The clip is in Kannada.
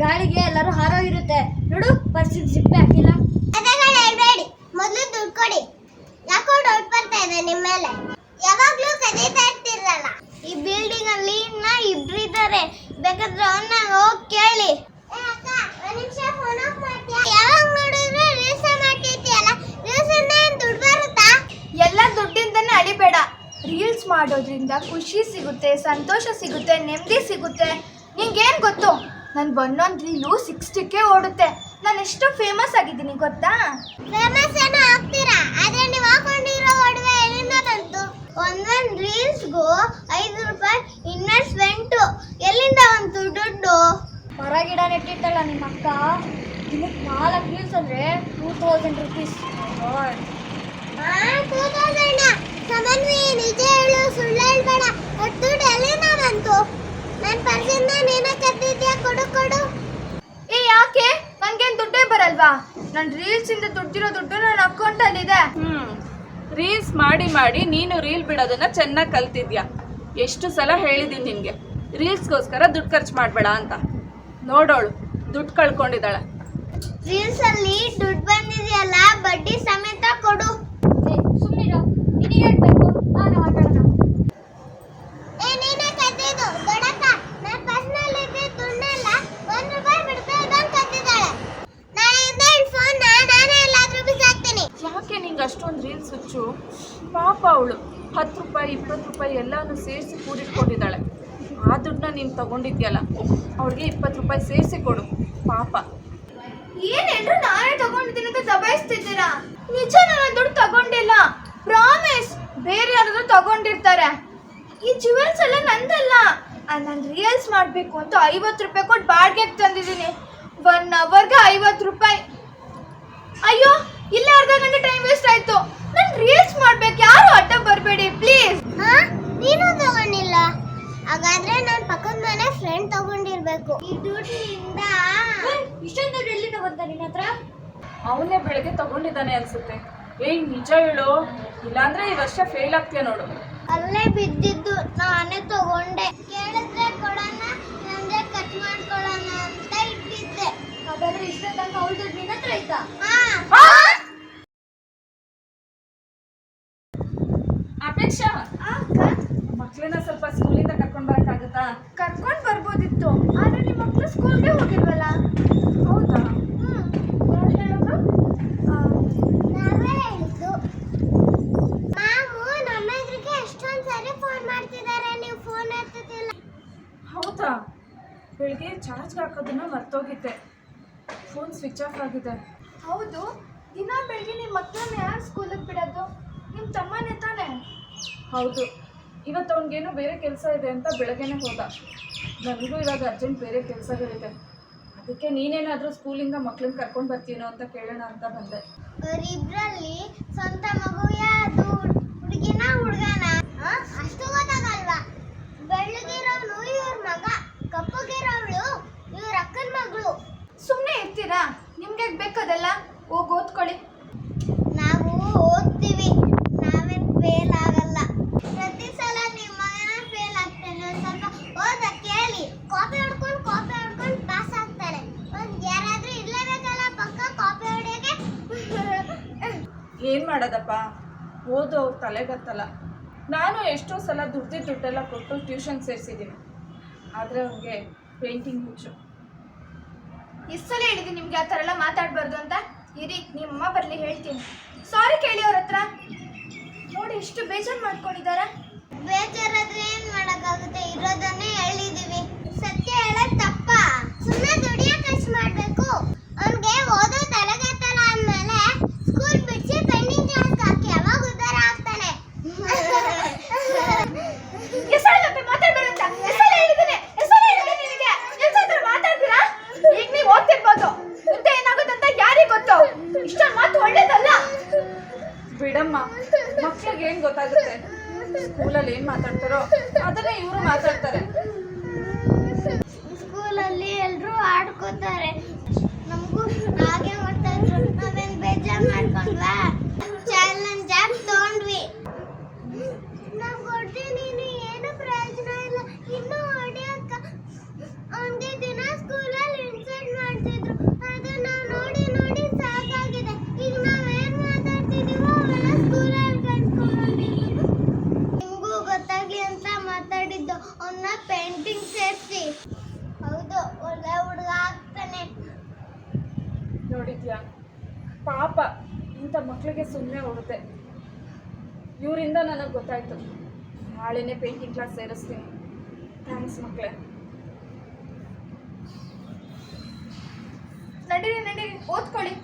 ಎಲ್ಲರೂ ಹಾರೋಗಿರುತ್ತೆ. ನೋಡು ಪರಿಸ್ಥಿತಿ ಜಿಪ್ಪೆ ಹಾಕಿಲ್ಲ ಕಥೆಗಳು ಹೇಳ್ಬೇಡಿ. ಮೊದಲು ದುಡ್ಡು ಕೊಡಿ. ಯಾಕೋ ಡೌಟ್ ಬರ್ತಾ ಇದೆ ನಿಮ್ಮ ಮೇಲೆ? ಯಾವಾಗ್ಲೂ ಕದೀತಾ ಇರ್ತಿರಲ್ಲ? ಈ ಬಿಲ್ಡಿಂಗ್ ಅಲ್ಲಿ ಇನ್ನ ಇಬ್ರಿದ್ದಾರೆ ಬೇಕಾದ್ರೆ ಅವನ್ನ ಹೋಗಿ ಕೇಳಿ. ಯಾವಾಗ ನೋಡಿದ್ರು ರೀಲ್ಸ್ ಮಾಡ್ತಿರ್ತೀಯಲ್ಲ ರೀಲ್ಸ್ ಇಂದ ಏನ್ ದುಡ್ಡು ಬರುತ್ತಾ? ಎಲ್ಲ ದುಡ್ಡಿಂದನೇ ಅಡಿಬೇಡ ರೀಲ್ಸ್ ಮಾಡೋದ್ರಿಂದ ಖುಷಿ ಸಿಗುತ್ತೆ ಸಂತೋಷ ಸಿಗುತ್ತೆ ನೆಮ್ಮದಿ ಸಿಗುತ್ತೆ. ನಿಂಗೇನು ಗೊತ್ತು? ನನ್ನ ಒನ್ ರೀಲು ಸಿಕ್ಸ್ಟಿಕ್ಕೆ ಓಡುತ್ತೆ. ನಾನು ಎಷ್ಟು ಫೇಮಸ್ ಆಗಿದ್ದೀನಿ ಗೊತ್ತಾ? ಫೇಮಸ್ ಏನೋ ಆಗ್ತೀರಾ? ಆದ್ರೆ ನೀವು ಹಾಕೊಂಡಿರೋ ಒಡವೆ ಎಲ್ಲಿಂದ ಬಂತು ಒಂದೊಂದ್ ರೀಲ್ಸ್ಗೂ ಐದು ರೂಪಾಯಿ ಇನ್ವೆಸ್ಟ್ಮೆಂಟು ಎಲ್ಲಿಂದ ಬಂತು ದುಡ್ಡು? ಮರ ಗಿಡ ನೆಟ್ಟಿರ್ತಾಳ ನಿಮ್ಮ ಅಕ್ಕ. ದಿನಕ್ಕೆ ನಾಲ್ಕು ರೀಲ್ಸ್ ಅಂದರೆ two thousand rupees two thousand Samanvi ನಿಜ ಹೇಳು ಸುಳ್ಳು ಹೇಳ್ಬೇಡ ಅಷ್ಟ್ ದುಡ್ಡು ಎಲ್ಲಿಂದ ಬಂತು ನನ್ ಪರ್ಸಿಂದ ನೀನ ಕತ್ತಿದ್ಯಾ ಕೊಡು ಕೊಡು ಏ ಯಾಕೆ ನನಗೇನು ದುಡ್ಡೇ ರೀಲ್ಸ್ ರೀಲ್ಸಿಂದ ದುಡ್ಡಿರೋ ದುಡ್ಡು ನನ್ನ ಅಕೌಂಟಲ್ಲಿದೆ ಹ್ಮ್. ರೀಲ್ಸ್ ಮಾಡಿ ಮಾಡಿ ನೀನು ರೀಲ್ ಬಿಡೋದನ್ನ ಚೆನ್ನಾಗಿ ಕಲ್ತಿದ್ಯಾ? ಎಷ್ಟು ಸಲ ಹೇಳಿದೀನಿ ನಿನಗೆ? ರೀಲ್ಸ್ಗೋಸ್ಕರ ದುಡ್ಡು ಖರ್ಚು ಮಾಡಬೇಡ ಅಂತ. ನೋಡೋಳು ದುಡ್ಡು ಕಳ್ಕೊಂಡಿದ್ದಾಳೆ. ರೀಲ್ಸ್ ಅಲ್ಲಿ ದುಡ್ಡು ಬಂದಿದೆಯಲ್ಲ ಬಡ್ಡಿ ಸಮೇತ ಕೊಡು. ಸುಮ್ಮನಿರೋ ನಿನಗೆ ಹೇಳ್ಬೇಕು ನಾನು ಮಾತಾಡೋಣ. ಏ ನೀನೇ ಕದ್ದಿದ್ದು? ದೊಡ್ಡಕ್ಕ ನನ್ನ ಪರ್ಸನಲ್ ಇದ್ದ ದುಡ್ಡನ್ನ ಒಂದ್ ರೂಪಾಯಿ ಬಿಡ್ತಾ ಇದ್ದಂಗ್ ಕದ್ದಿದ್ದಾಳೆ ನಾಳೆಯಿಂದ ಈ ಫೋನ್ ನಾನೇ ಎಲ್ಲಾದ್ರೂ ಬಿಸಾಕ್ತೀನಿ ಯಾಕೆ ನಿಂಗೆ ಹುಚ್ಚು ಪಾಪ ಅವಳು. ಹತ್ತು ರೂಪಾಯಿ, ಇಪ್ಪತ್ತು ರೂಪಾಯಿ ಎಲ್ಲಾನು ಸೇರಿಸಿ ಕೂಡಿಟ್ಕೊಂಡಿದ್ದಾಳೆ. ಆ ದುಡ್ಡನ್ನ ನೀನು ತಗೊಂಡಿದ್ಯಲ್ಲ, ಅವಳಿಗೆ ಇಪ್ಪತ್ತು ರೂಪಾಯಿ ಸೇರಿಸಿ ಕೊಡು. ಪಾಪ. ಏನೇನ್ರು ನಾನೇ ತಗೊಂಡಿದ್ದೀನಿ ಅಂತ ದಬಾಯಿಸ್ತಿದ್ದೀರಾ? ನಿಜ ನಾನು ದುಡ್ಡು ತಗೊಂಡಿಲ್ಲ. ಪ್ರಾಮಿಸ್ ಬೇರೆ ಯಾರಾದ್ರೂ ತಗೊಂಡಿರ್ತಾರೆ. ಈ ಜುವೆಲ್ಸ್ ಎಲ್ಲ ನಂದಲ್ಲ. ನಾನು ರೀಲ್ಸ್ ಮಾಡಬೇಕು ಅಂತ ಐವತ್ತು ರೂಪಾಯಿ ಕೊಟ್ಟು ಬಾಡಿಗೆಗೆ ತಂದಿದ್ದೀನಿ. ಒನ್ ಅವರ್ಗೆ ಐವತ್ತು ರೂಪಾಯಿ. ಅಯ್ಯೋ, ಇಲ್ಲೇ ಅರ್ಧ ಗಂಟೆ ಟೈಮ್ ವೇಸ್ಟ್ ಆಯ್ತು. ನಾನು ರೀಲ್ಸ್ ಮಾಡ್ಬೇಕು. ಯಾರು ಅಡ್ಡ ಬರಬೇಡಿ ಪ್ಲೀಸ್ ಹಾ? ನೀನು ತಗೊಂಡಿಲ್ಲ. ಹಾಗಾದ್ರೆ ನನ್ನ ಪಕ್ಕದ ಮನೆ ಫ್ರೆಂಡ್ ತಗೊಂಡಿರ್ಬೇಕು. ಈ ದುಡ್ಡಿನಿಂದ ಇಷ್ಟೊಂದು ದುಡ್ಡು ಎಲ್ಲಿಂದ ಬಂತ ನಿನ್ನ ಹತ್ರ? ಅವನೇ ಬೆಳಗ್ಗೆ ತಗೊಂಡಿದ್ದಾನೆ ಅನ್ಸುತ್ತೆ. ಏ ನಿಜ ಹೇಳು. ಇಲ್ಲಾಂದ್ರೆ ಈ ವರ್ಷ ಫೇಲ್ ಆಗ್ತೀಯ ನೋಡು. ಅಲ್ಲೇ ಬಿದ್ದಿದ್ದು ನಾನೇ ತಗೊಂಡೆ. ಕೇಳಿದ್ರೆ ಕೊಡೋಣ ಅಂದ್ರೆ ಕಟ್ ಮಾಡ್ಕೊಳ್ಳೋಣ ಅಂತ ಇಟ್ಟಿದ್ದೆ. ಹಾಗಾದ್ರೆ ಇಷ್ಟ ತನಕ ಅವ್ಳ ದುಡ್ಡು ನಿನ್ನ ಹತ್ರ ಆಯ್ತಾ ಹಾ ಅಪೇಕ್ಷಾ ಮಕ್ಕಳನ್ನ ಸ್ವಲ್ಪ ಸ್ಕೂಲಿಂದ ಕರ್ಕೊಂಡು ಬರಕ್ಕಾಗುತ್ತಾ? ಕರ್ಕೊಂಡು ಬರ್ಬೋದಿತ್ತು ಆದ್ರೆ ನಿಮ್ಮ ಮಕ್ಕಳು ಸ್ಕೂಲ್ಗೆ ಹೋಗಿಲ್ವಲ್ಲ? ಹೌದಾ? ಹೌದಾ? ಬೆಳಿಗ್ಗೆ ಚಾರ್ಜ್ ಹಾಕೋದನ್ನ ಮರ್ತೋಗಿದ್ದೆ. ಫೋನ್ ಸ್ವಿಚ್ ಆಫ್ ಆಗಿದೆ. ಹೌದು ದಿನ ಬೆಳಿಗ್ಗೆ ನಿಮ್ಮ ಮಕ್ಕಳನ್ನ ಯಾರು ಸ್ಕೂಲಿಗೆ ಹೌದು. ಇವತ್ತು ಅವ್ನಿಗೇನೋ ಬೇರೆ ಕೆಲಸ ಇದೆ ಅಂತ ಬೆಳಗ್ಗೆನೆ ಹೋದ. ನನಗೂ ಇವಾಗ ಅರ್ಜೆಂಟ್ ಬೇರೆ ಕೆಲಸಗಳಿದೆ. ಅದಕ್ಕೆ ನೀನೇನಾದರೂ ಸ್ಕೂಲಿಂದ ಮಕ್ಳನ್ನ ಕರ್ಕೊಂಡು ಬರ್ತೀನೋ ಅಂತ ಕೇಳೋಣ ಅಂತ ಬಂದೆ. ಅವರಿಬ್ರಲ್ಲಿ ಸ್ವಂತ ಮಗು ಯಾವುದು ಹುಡುಗಿನ ಹುಡುಗನ? ಅಷ್ಟು ಗೊತ್ತಾಗಲ್ವಾ? ಬೆಳ್ಳಗಿರೋನು ಇವ್ರ ಮಗ. ಏನು ಮಾಡೋದಪ್ಪ? ಓದು ಅವ್ರ ತಲೆಗತ್ತಲ್ಲ ನಾನು ಎಷ್ಟೋ ಸಲ ದುಡ್ದಿದ್ದ ದುಡ್ಡೆಲ್ಲ ಕೊಟ್ಟು ಟ್ಯೂಷನ್ ಸೇರಿಸಿದ್ದೀನಿ. ಆದರೆ ಅವ್ರಿಗೆ ಪೇಂಟಿಂಗ್ ಹುಚ್ಚು. ಇಷ್ಟು ಸಲ ಹೇಳಿದ್ದೀನಿ ನಿಮ್ಗೆ ಆ ಥರ ಎಲ್ಲ ಮಾತಾಡಬಾರ್ದು ಅಂತ. ಇರಿ ನಿಮ್ಮಮ್ಮ ಬರಲಿ ಹೇಳ್ತೀನಿ. ಸಾರಿ ಕೇಳಿ ಅವ್ರ ಹತ್ರ. ನೋಡಿ ಎಷ್ಟು ಬೇಜಾರು ಮಾಡ್ಕೊಂಡಿದ್ದಾರೆ ಬೇಜಾರಾದ್ರೆ ಏನು ಮಾಡೋಕ್ಕಾಗುತ್ತೆ? ಇರೋದನ್ನೇ ಹೇಳಿದೀವಿ ಸತ್ಯ ಹೇಳೋದ್ ತಪ್ಪ ಸುಮ್ಮನೆ ದುಡಿಯ ಖರ್ಚು ಮಾಡ್ಬೇಕು ಅವ್ನ್ಗೆ ಓದೋ ತಲೆಗತ್ತಲ್ಲ ಅಂದ್ಮೇಲೆ ಸ್ಕೂಲ್ ಬಿಡಿಸಿ ಪೆಂಡಿಂಗ್ ಕ್ಲಾಸ್ ಹಾಕಿ ಅವಾಗ ಉದ್ಧಾರ ಆಗ್ತಾನೆ ಎಷ್ಟೇ ಮಾತಾಡ್ಬೇಡ ಅಂತ ಎಷ್ಟೇ ಹೇಳಿದ್ದೀನಿ ಎಷ್ಟೇ ಹೇಳಿದ್ದೀನಿ ನಿನಗೆ ಎಷ್ಟೇ ಮಾತಾಡ್ತೀರಾ ಈಗ ನೀವು ಓದ್ತಿರ್ಬೋದು ಮುಂದೆ ಏನಾಗುತ್ತೆ ಅಂತ ಯಾರಿಗೆ ಗೊತ್ತು ಇಷ್ಟೊಂದು ಮಾತು ಒಳ್ಳೇದಲ್ಲ ಬಿಡಮ್ಮ ಮಕ್ಳಿಗೆ ಏನು ಗೊತ್ತಾಗುತ್ತೆ? ಸ್ಕೂಲಲ್ಲಿ ಏನು ಮಾತಾಡ್ತಾರೋ ಅದನ್ನೇ ಇವರು ಮಾತಾಡ್ತಾರೆ. ಸ್ಕೂಲಲ್ಲಿ ಎಲ್ಲರೂ ಆಡ್ಕೋತಾರೆ. ನೋಡಿದ್ಯಾ? ಪಾಪ ಇಂಥ ಮಕ್ಕಳಿಗೆ ಸುಮ್ಮನೆ ಹೊಡೆದೆ ಇವರಿಂದ ನನಗೆ ಗೊತ್ತಾಯ್ತು. ನಾಳೆನೇ ಪೇಂಟಿಂಗ್ ಕ್ಲಾಸ್ ಸೇರಿಸ್ತೀನಿ. ಥ್ಯಾಂಕ್ಸ್ ಮಕ್ಕಳೇ ನಡೀರಿ ನಡೀರಿ ಓದ್ಕೊಳ್ಳಿ.